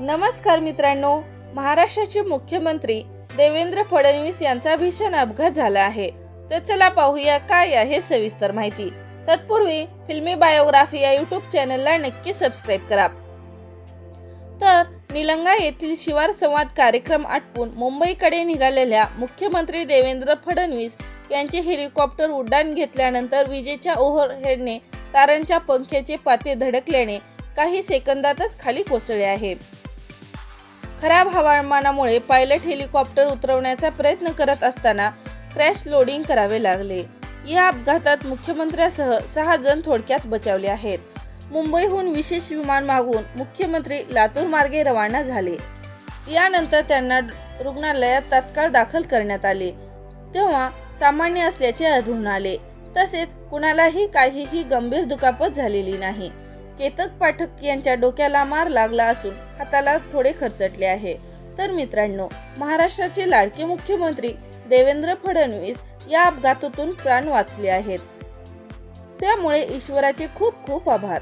नमस्कार मित्रांनो महाराष्ट्राचे मुख्यमंत्री देवेंद्र फडणवीस यांचा भीषण अपघात झाला आहे. तर चला पाहूया काय आहे सविस्तर माहिती. तत्पूर्वी फिल्मी बायोग्राफी या युट्यूब चॅनलला नक्की सबस्क्राईब करा. तर निलंगा येथील शिवार संवाद कार्यक्रम आटपून मुंबईकडे निघालेल्या मुख्यमंत्री देवेंद्र फडणवीस यांचे हेलिकॉप्टर उड्डाण घेतल्यानंतर विजेच्या ओव्हरहेडने तारांच्या पंख्याचे पाते धडकल्याने काही सेकंदातच खाली कोसळले आहे. खराब हवामानामुळे पायलट हेलिकॉप्टर उतरवण्याचा प्रयत्न करत असताना क्रॅश लोडिंग करावे लागले. या अपघातात मुख्यमंत्र्यासह सहा जण थोडक्यात बचावले आहेत. मुंबईहून विशेष विमान मागून मुख्यमंत्री लातूर मार्गे रवाना झाले. यानंतर त्यांना रुग्णालयात तात्काळ दाखल करण्यात आले. तेव्हा सामान्य असल्याचे आढळून आले. तसेच कुणालाही काहीही गंभीर दुखापत झालेली नाही. केतक पाठक यांच्या डोक्याला मार लागला असून हाताला थोडे खरचटले आहे. तर मित्रांनो महाराष्ट्राचे लाडके मुख्यमंत्री देवेंद्र फडणवीस या अपघातातून प्राण वाचले आहेत. त्यामुळे ईश्वराचे खूप खूप आभार.